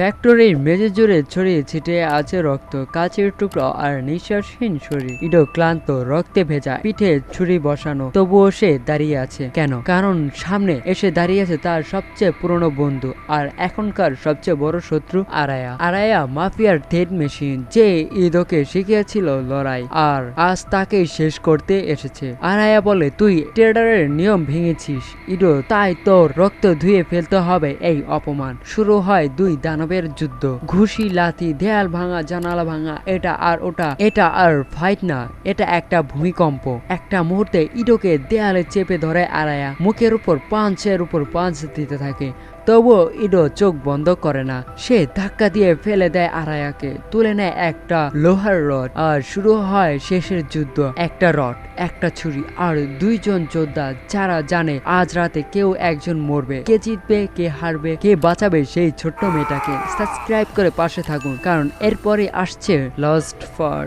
ফ্যাক্টরির মেঝে জুড়ে ছড়িয়ে ছিটিয়ে আছে রক্ত, কাচের টুকরো আর নিঃশ্বাসহীন শরীর। ইডো ক্লান্ত, রক্তে ভেজা, পিঠে ছুরি বসানো, তবুও সে দাঁড়িয়ে আছে। কেন? কারণ সামনে এসে দাঁড়িয়ে আছে তার সবচেয়ে পুরনো বন্ধু আর এখনকার সবচেয়ে বড় শত্রু আরায়া। আরায়া মাফিয়ার থেড মেশিন, যে ইদোকে শিখিয়েছিল লড়াই আর আজ তাকেই শেষ করতে এসেছে। আরায়া বলে, তুই ট্রেডারের নিয়ম ভেঙেছিস ইডো তাই তোর রক্ত ধুয়ে ফেলতে হবে এই অপমান। শুরু হয় দুই দানবের যুদ্ধ। ঘুষি, লাথি, দেয়াল ভাঙা, জানালা ভাঙা, এটা আর ওটা, এটা আর ফাইট না, এটা একটা ভূমিকম্প। একটা মুহূর্তে ইডোকে দেয়ালে চেপে ধরে আরায়া, মুখের উপর পাঁচের উপর পাঁচ দিতে থাকে। তবুও ইডো চোখ বন্ধ করে না, সে ধাক্কা দিয়ে ফেলে দেয় আরায়াকে, তুলে নেয় একটা লোহার রড, আর শুরু হয় শেষের যুদ্ধ, একটা রড। একটা ছুরি আর দুইজন যোদ্ধা যারা জানে আজ রাতে কেউ একজন মরবে, কে জিতবে, কে হারবে, কে বাঁচাবে সেই ছোট্ট মেয়েটাকে। সাবস্ক্রাইব করে পাশে থাকুন, কারণ এরপরে আসছে লস্ট ফর